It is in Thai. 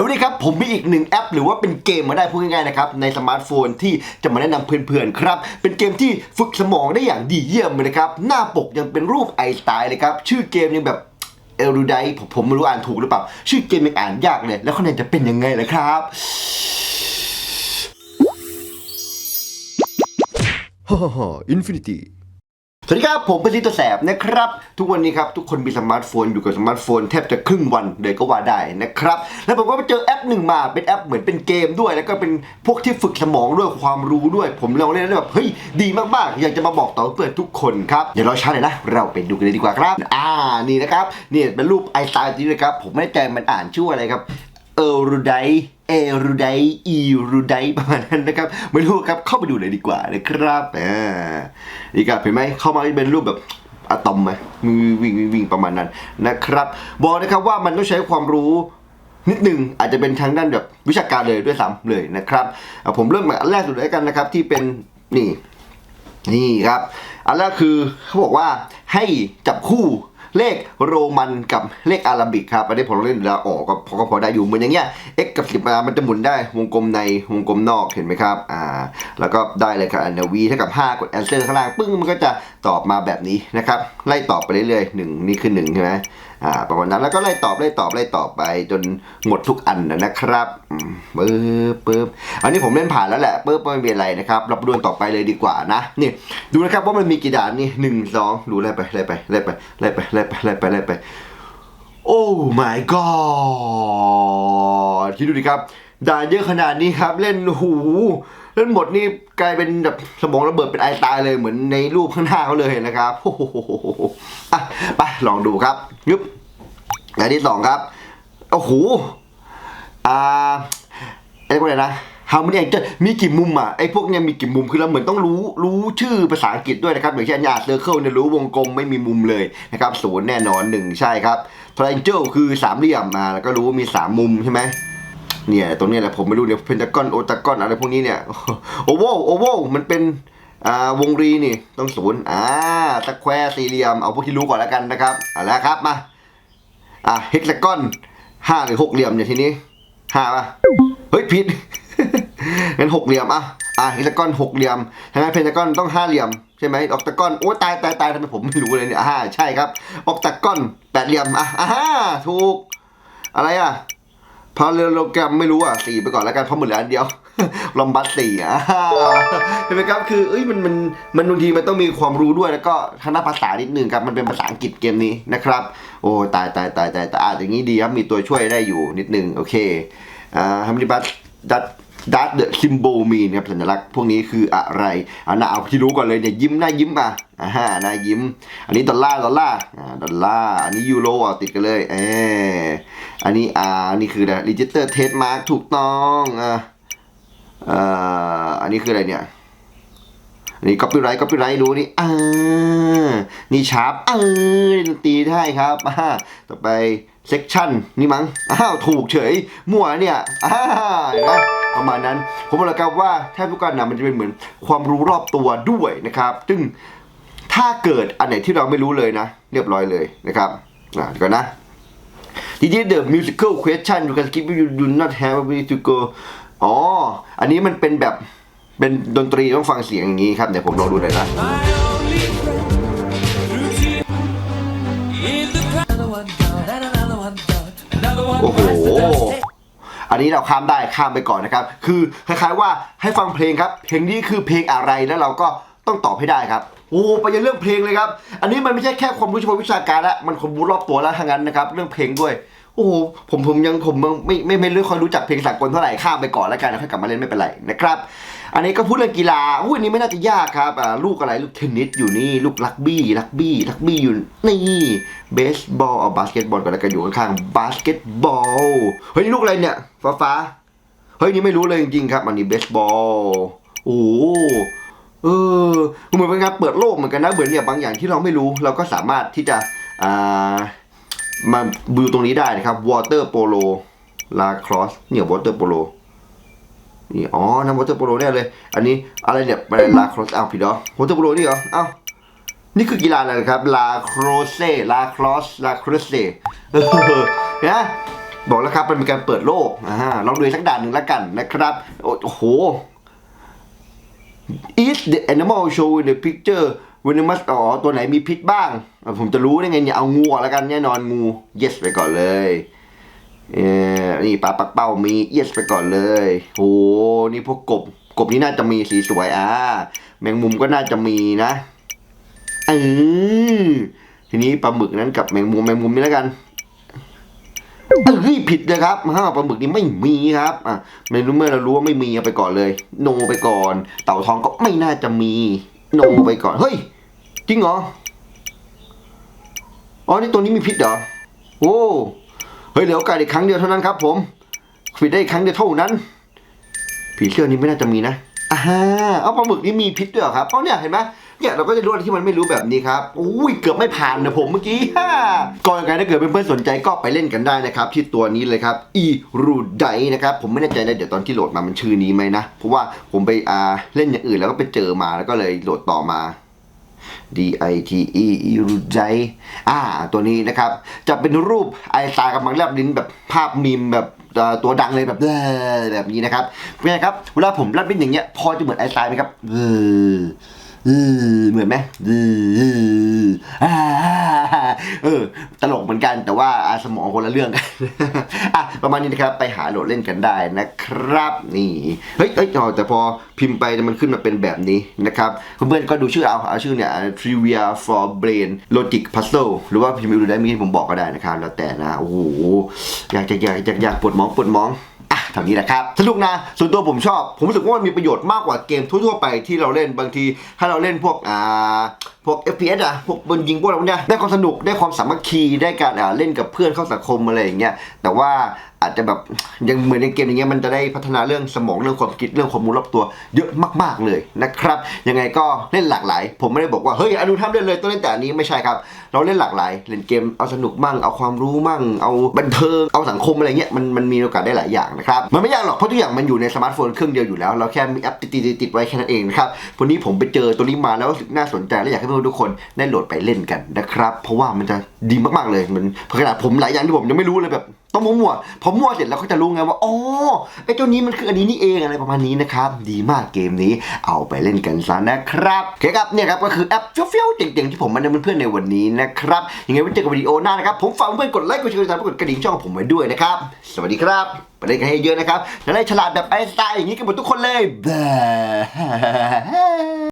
แล้ววันนี้ครับผมมีอีกหนึ่งแอป หรือว่าเป็นเกมมาได้พูดง่ายๆนะครับในสมาร์ทโฟนที่จะมาแนะนำเพื่อนๆครับเป็นเกมที่ฝึกสมองได้อย่างดีเยี่ยมเลยนะครับหน้าปกยังเป็นรูปไอสไตล์เลยครับชื่อเกมยังแบบเอลรูไดผมผมไม่รู้อ่านถูกหรือเปล่า ชื่อเกมยังอ่านยากเลย แล้วคะแนนจะเป็นยังไงล่ะครับฮ่าฮ่าฮ่าอินฟินิตี้ สวัสดีครับผมเป็นลิตแสบนะครับ ทุกวันนี้ครับทุกคนมีสมาร์ทโฟนอยู่กับสมาร์ทโฟนแทบจะครึ่งวันเลยก็ว่าได้นะครับ แล้วผมก็ไปเจอแอปหนึ่งมาเป็นแอปเหมือนเป็นเกมด้วย แล้วก็เป็นพวกที่ฝึกสมองด้วยความรู้ด้วย ผมลองเล่นแล้วแบบเฮ้ยดีมากๆ อยากจะมาบอกต่อเพื่อนทุกคนครับอย่ารอช้าเลยนะเราไปดูกันเลยดีกว่าครับ อ่านี่นะครับนี่เป็นรูปไอสไตล์จริงๆนะครับผมไม่แน่ใจมันอ่านชื่ออะไรครับเอรูได เอรูไดอีรูไดประมาณนั้นนะครับ ไม่รู้ครับเข้าไปดูเลยดีกว่านะครับอ่านี่ครับเห็นไหมเข้ามาเป็นรูปแบบอะตอมไหมมือวิ่งวิ่งวิ่งประมาณนั้นนะครับ บอกนะครับว่ามันต้องใช้ความรู้นิดหนึ่งอาจจะเป็นทางด้านแบบวิชาการเลยด้วยซ้ำเลยนะครับ ผมเริ่มจากอันแรกสุดเลยกันนะครับที่เป็นนี่นี่ครับ อันแรกคือเขาบอกว่าให้จับคู่ เลขโรมันกับเลขอาราบิกครับอันนี้ผมเล่นแล้ออกก็พอก็พอได้อยู่เหมือนอย่างเงี้ย x กับ 10มามันจะหมุนได้วงกลมในวงกลมนอกเห็นไหมครับอ่าแล้วก็ได้เลยครับอันเวีเท่ากับ 5 กด answer ข้างล่างปึ้งมันก็จะตอบมาแบบนี้นะครับไล่ตอบไปเรื่อยๆหนึ่งนี่คือหนึ่งใช่ไหม อ่าประมาณนั้นแล้วก็ไล่ตอบไล่ตอบไล่ตอบไปจนหมดทุกอันนะครับปึ๊บปึ๊บอันนี้ผมเล่นผ่านแล้วแหละปึ๊บไม่มีอะไรนะครับเราไปดูกันต่อไปเลยดีกว่านะนี่ดูนะครับว่ามันมีกี่ด่านนี่หนึ่งสองดูไล่ไปไล่ไปไล่ไปไล่ไปไล่ไปไล่ไปไล่ไปโอ้ my god คิดดูดิครับ ด่านเยอะขนาดนี้ครับ เล่นหูเล่นหมดนี่กลายเป็นแบบสมองระเบิดเป็นไอตายเลยเหมือนในรูปข้างหน้าเขาเลยนะครับโอ้โหอะไปลองดูครับยึบด่านที่สองครับโอ้โหอ่าไอ้พวกอะไรนะฮาร์โมนีจะมีกี่มุมอะไอ้พวกเนี้ยมีกี่มุมคือเราเหมือนต้องรู้รู้ชื่อภาษาอังกฤษด้วยนะครับอย่างเช่นยาเซอร์เคิลเนี่ยรู้วงกลมไม่มีมุมเลยนะครับศูนย์แน่นอนหนึ่งใช่ครับทริแองเจิลคือสามเหลี่ยมมาแล้วก็รู้ว่ามีสามมุมใช่ไหม เนี่ยตรงนี้แหละผมไม่รู้เนี่ยเพนตากอนโอตากอนอะไรพวกนี้เนี่ยโอโวโอโวมันเป็นอ่าวงรีนี่ต้องศูนย์อ่าตะแควสี่เหลี่ยมเอาพวกที่รู้ก่อนแล้วกันนะครับเอาละครับมาอะเฮกซากอนห้าหรือหกเหลี่ยมเนี่ยทีนี้ห้าป่ะเฮ้ยผิดงั้นหกเหลี่ยมอะอะเฮกซากอนหกเหลี่ยมทางนั้นเพนตากอนต้องห้าเหลี่ยมใช่ไหมออกตากอนโอ้ตายตายตายทำไมผมไม่รู้เลยเนี่ยอ่าใช่ครับออกตากอนแปดเหลี่ยมอะอ่าถูกอะไรอะ พาเรโลแกรมไม่รู้อะสี่ไปก่อนแล้วกันเพราะหมดเหลืออันเดียวลอมบัสสี่อะเห็นไหมครับคือเอ้ยมันมันมันบางทีมันต้องมีความรู้ด้วยแล้วก็ทางด้านภาษานิดนึงครับมันเป็นภาษาอังกฤษเกมนี้นะครับโอ้ตายตายตายตายตายอะอย่างนี้ดีครับมีตัวช่วยได้อยู่นิดนึงโอเคอ่าฮัมดิบัสดัต ดัตเดอะซิมโบมีนครับสัญลักษณ์พวกนี้คืออะไรอ่าน่าเอาที่รู้ก่อนเลยเนี่ยยิ้มหน้ายิ้มอะอ่าฮะหน้ายิ้ม อันนี้ดอลลาร์ดอลลาร์อ่าดอลลาร์อันนี้ยูโรอะติดกันเลยเอออันนี้อ่านี่คืออะไรรีจิสเตอร์เทสมาร์กถูกต้องอ่าอ่าอันนี้คืออะไรเนี่ยอันนี้ copyright copyright รู้นี่อ่านี่ชาร์ปเออดนตรีได้ครับอ่าต่อไป section นี่มั้งอ้าวถูกเฉยมั่วเนี่ยอ่าเห็นไหม ประมาณนั้น ผมบอกแล้วครับว่าแทบทุกการนะมันจะเป็นเหมือนความรู้รอบตัวด้วยนะครับซึ่งถ้าเกิดอันไหนที่เราไม่รู้เลยนะ เรียบร้อยเลยนะครับอ่าเดี๋ยวก่อนนะ This is the musical question you can skip if you do not have a way to go อ๋อ อันนี้มันเป็นแบบเป็นดนตรีต้องฟังเสียงอย่างนี้ครับ เดี๋ยวผมลองดูหน่อยนะ My only friend through tears is the another one down and another one down, another one โอ้โห bites the dust. อันนี้เราข้ามได้ข้ามไปก่อนนะครับ คือคล้ายๆว่าให้ฟังเพลงครับ เพลงนี้คือเพลงอะไรแล้วเราก็ต้องตอบให้ได้ครับโอ้ไปยันเรื่องเพลงเลยครับ อันนี้มันไม่ใช่แค่ความรู้เฉพาะวิชาการล้วมันความรู้รอบตัวแล้วทั้งนั้นนะครับ เรื่องเพลงด้วย โอ้โหผมผมยังผมไม่ไม่ไม่ไม่ค่อยรู้จักเพลงสากลเท่าไหร่ข้ามไปก่อนแล้วกันนะค่อยกลับมาเล่นไม่เป็นไรนะครับ อันนี้ก็พูดเรื่องกีฬาอุ้ยนี้ไม่น่าจะยากครับลูกอะไรลูกเทนนิสอยู่นี่ลูกรักบี้รักบี้รักบี้อยู่นี่ เบสบอลเอาบาสเกตบอลก่อนแล้วกันอยู่ข้างๆบาสเกตบอลเฮ้ยนี่ลูกอะไรเนี่ยฟ้าฟ้าๆเฮ้ยนี่ไม่รู้เลยจริงๆครับ อันนี้เบสบอลโอ้เออเหมือนเป็นการเปิดโลกเหมือนกันนะเหมือนเนี่ยบางอย่างที่เราไม่รู้ เราก็สามารถที่จะอ่ามาดูตรงนี้ได้นะครับวอเตอร์โปโลลาครอสเนี่ยวอเตอร์โปโลนี่อ๋อน้ำวอเตอร์โปโลแน่เลย อันนี้อะไรเนี่ยอะไรลาครอสเอาผิดเหรอวอเตอร์โปโลนี่เหรอเอ้า นี่คือกีฬาอะไรครับ ลาโครเซลาครอส ลาโครเซเออนะบอกแล้วครับมันเป็นการเปิดโลกอ่าลองดูสักด่านหนึ่งแล้วกันนะครับ โอ้โห is the animal show in the picture venomous อ๋อตัวไหนมีพิษบ้าง ผมจะรู้ได้ไงเนี่ยเอางูแล้วกันแน่นอนงู yes ไปก่อนเลยเออนี่ปลาปักเป้ามี yes ไปก่อนเลยโหนี่พวกกบกบนี่น่าจะมีสีสวยอ่าแมงมุมก็น่าจะมีนะ เออทีนี้ปลาหมึกนั้นกับแมงมุมแมงมุมนี่แล้วกันเฮ้ยผิดเลยครับห้าปลาหมึกนี่ไม่มีครับอะไม่รู้เมื่อเรารู้ว่าไม่มีเอาไปก่อนเลย โนไปก่อน เต่าทองก็ไม่น่าจะมี โนไปก่อน เฮ้ย จริงเหรอ อ๋อ นี่ตัวนี้มีพิษเหรอ โอ้เฮ้ยเหลือโอกาสอีกครั้งเดียวเท่านั้นครับ ผมผิดได้อีกครั้งเดียวเท่านั้น ผีเสื้อนี้ไม่น่าจะมีนะอ่าเอาปลาหมึกนี่มีพิษด้วยเหรอครับเอาะเนี่ยเห็นไหม เนี่ยเราก็จะรู้อะไรที่มันไม่รู้แบบนี้ครับอุ้ยเกือบไม่ผ่านนะผมเมื่อกี้ก่อนอื่นถ้าเกิดเพื่อนๆสนใจก็ไปเล่นกันได้นะครับที่ตัวนี้เลยครับอีรูไดนะครับผมไม่แน่ใจนะเดี๋ยวตอนที่โหลดมามันชื่อนี้ไหมนะเพราะว่าผมไปอ่าเล่นอย่างอื่นแล้วก็ไปเจอมาแล้วก็เลยโหลดต่อมา D I T E อีรูไดอ่า ตัวนี้นะครับ จะเป็นรูปไอสไตล์กำลังแลบลิ้นแบบภาพมีมแบบตัวดังเลยแบบเออแบบนี้นะครับเป็นไงครับ เวลาผมแลบลิ้นอย่างเงี้ย พอจะเหมือนไอสไตล์ไหมครับ เหมือนไหมเอออ่าเออ ตลกเหมือนกันแต่ว่าสมองคนละเรื่องกันอะประมาณนี้นะครับ ไปหาโหลดเล่นกันได้นะครับ นี่ เฮ้ยเฮ้ยแต่พอพิมพ์ไปมันขึ้นมาเป็นแบบนี้นะครับเพื่อนๆก็ดูชื่อเอาเอาชื่อเนี่ย trivia for brain logic puzzle หรือว่าพิมพ์ดูได้มีที่ผมบอกก็ได้นะครับ แล้วแต่นะ โอ้โหอยากจะอยากอยากอยากปวดมองปวดมอง เท่านี้แหละครับสนุกนะส่วนตัวผมชอบ ผมรู้สึกว่ามันมีประโยชน์มากกว่าเกมทั่วๆไปที่เราเล่นบางที ถ้าเราเล่นพวกอ่า วก FPS อะพวกบนยิงพวกอะไรพวกเนี้ยได้ความสนุกได้ความสามัคคีได้การอ่าเล่นกับเพื่อนเข้าสังคมอะไรอย่างเงี้ยแต่ว่าอาจจะแบบยังเหมือนในเกมอย่างเงี้ยมันจะได้พัฒนาเรื่องสมองเรื่องความคิดเรื่องความรู้รอบตัว เยอะมาก ๆเลยนะครับยังไงก็เล่นหลากหลาย ผมไม่ได้บอกว่าเฮ้ยอนุทำได้เลยต้องเล่นแต่อันนี้ไม่ใช่ครับ เราเล่นหลากหลายเล่นเกมเอาสนุกมั่งเอาความรู้มั่ง เอาบันเทิงเอาสังคมอะไรเงี้ยมันมันมีโอกาสได้หลายอย่างนะครับมันไม่ยากหรอกเพราะทุกอย่างมันอยู่ในสมาร์ทโฟนเครื่องเดียวอยู่แล้วเราแค่มีแอปติดติดติดๆๆๆไว้แค่นั้นเองนะครับวันนี้ผมไปเจอตัวนี้มาแล้วรู้สึกน่าสนใจและอยากให้เพื่อนๆทุกคนได้โหลดไปเล่นกันนะครับ เพราะว่ามันจะดีมากๆเลยมันขนาดผมหลายอย่างที่ผมยังไม่รู้เลยแบบต้องมั่วๆพอมั่วเสร็จแล้วก็จะรู้ไงว่าอ๋อไอ้ตัวนี้มันคืออันนี้นี่เองอะไรประมาณนี้นะครับ ดีมากเกมนี้เอาไปเล่นกันซะนะครับโอเคครับเนี่ยครับก็คือแอปเฟี้ยวๆเจ๋งๆที่ผมมาแนะนำเพื่อนๆในวันนี้นะครับยังไงไว้เจอกันวิดีโอหน้านะครับ ผมฝากเพื่อนกดไลค์กดแชร์กดติดตามกดกระดิ่งช่องของผมไว้ด้วยนะครับ สวัสดีครับไปเล่นกันให้เยอะนะครับจะได้ฉลาดแบบไอสไตล์อย่างนี้กันหมดทุกคนเลยบ๊าย